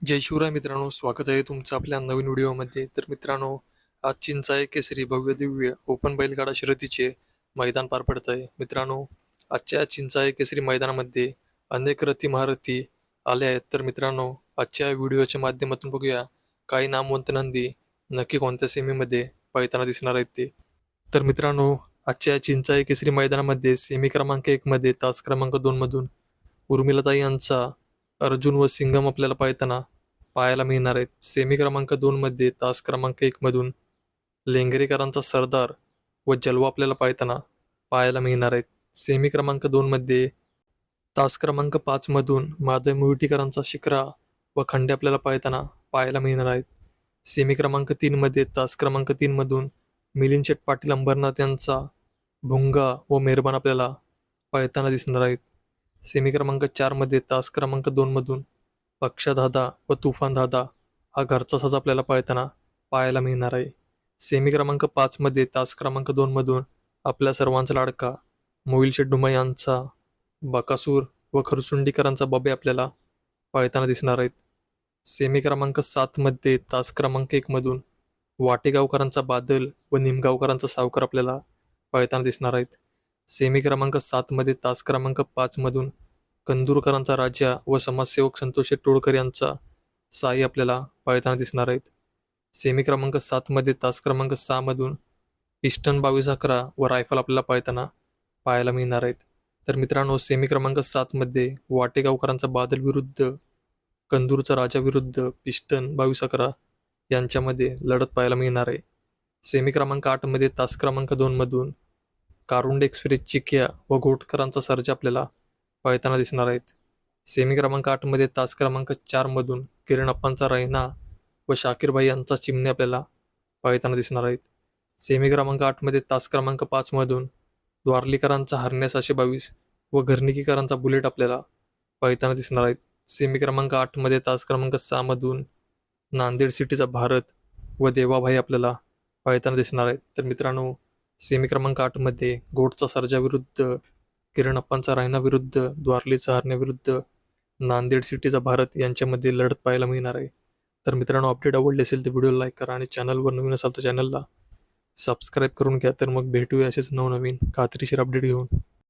जय शिवराय मित्रांनो स्वागत आहे तुमचं आपल्या नवीन व्हिडिओमध्ये. तर मित्रांनो आज चिंचाळे केसरी भव्य दिव्य ओपन बैलगाडा शर्यतीचे मैदान पार पडत आहे मित्रांनो आजच्या चिंचाळे केसरी मैदानामध्ये अनेक रथी महारथी आले आहेत. तर मित्रांनो आजच्या व्हिडिओच्या माध्यमातून बघूया काही नामवंत नंदी नक्की कोणत्या सेमीमध्ये पळताना दिसणार आहेत ते. तर मित्रांनो आजच्या चिंचाळे केसरी मैदानामध्ये सेमी क्रमांक एकमध्ये तास क्रमांक दोनमधून उर्मिलाताई यांचा अर्जुन व सिंगम आपल्याला पाहताना पाहायला मिळणार आहेत. सेमी क्रमांक दोनमध्ये तास क्रमांक एकमधून लेंगरेकरांचा सरदार व जलवा आपल्याला पाहताना पाहायला मिळणार आहेत. सेमी क्रमांक दोनमध्ये तास क्रमांक पाचमधून माधव मुविटीकरांचा शिखरा व खंडे आपल्याला पाहताना पाहायला मिळणार आहेत. सेमी क्रमांक तीनमध्ये तास क्रमांक तीनमधून मिलिंद शेठ पाटील अंबरनाथ यांचा भुंगा व मेहरबान आपल्याला पाहताना दिसणार आहेत. सेमी क्रमांक चारमध्ये तास क्रमांक दोनमधून पक्षादादा व तुफान धादा हा घरचा साज आपल्याला पाळताना पाहायला मिळणार आहे. सेमी क्रमांक पाचमध्ये तास क्रमांक दोनमधून आपल्या सर्वांचा लाडका मोहिल शेठ डुमा यांचा बकासूर व खरसुंडीकरांचा बबे आपल्याला पाळताना दिसणार आहेत. सेमी क्रमांक सातमध्ये तास क्रमांक एकमधून वाटेगावकरांचा बादल व निमगावकरांचा सावकर आपल्याला पाळताना दिसणार आहेत. सेमी क्रमांक सातमध्ये तास क्रमांक पाचमधून कंदूरकरांचा राजा व समाजसेवक संतोष टोळकर यांचा साई आपल्याला पाळताना दिसणार आहेत. सेमी क्रमांक सातमध्ये तास क्रमांक सहामधून पिस्टन बावीस अकरा व रायफल आपल्याला पाळताना पाहायला मिळणार आहेत. तर मित्रांनो सेमी क्रमांक सातमध्ये वाटेगावकरांचा बादल विरुद्ध कंदूरचा राजा विरुद्ध पिस्टन बावीस अकरा यांच्यामध्ये लढत पाहायला मिळणार आहे. सेमी क्रमांक आठमध्ये तास क्रमांक दोनमधून कारुंड एक्सप्रेस चिकिया व घोटकरांचा सर्ज आपल्याला पळताना दिसणार आहेत. सेमी क्रमांक आठमध्ये तास क्रमांक चारमधून किरण अप्पांचा रैना व शाकीरबाई यांचा चिमणे आपल्याला पळताना दिसणार आहेत. सेमी क्रमांक आठमध्ये तास क्रमांक पाचमधून द्वारलीकरांचा हरण्या सहाशे बावीस व घरणिकीकरांचा बुलेट आपल्याला पळताना दिसणार आहेत. सेमी क्रमांक आठमध्ये तास क्रमांक सहामधून नांदेड सिटीचा भारत व देवाभाई आपल्याला पळताना दिसणार आहेत. तर मित्रांनो सेमी क्रमांक आठमध्ये गोटचा सर्जाविरुद्ध किरणप्पांचा किरण अप्पांचा रायना विरुद्ध द्वारलीचा हरण्याविरुद्ध नांदेड सिटीचा भारत यांच्यामध्ये लढत पाहायला मिळणार आहे. तर मित्रांनो अपडेट आवडले असेल तर व्हिडिओ लाईक करा आणि चॅनलवर नवीन असाल तर चॅनलला सबस्क्राईब करून घ्या. तर मग भेटूया असेच नवनवीन खात्रीशीर अपडेट घेऊन.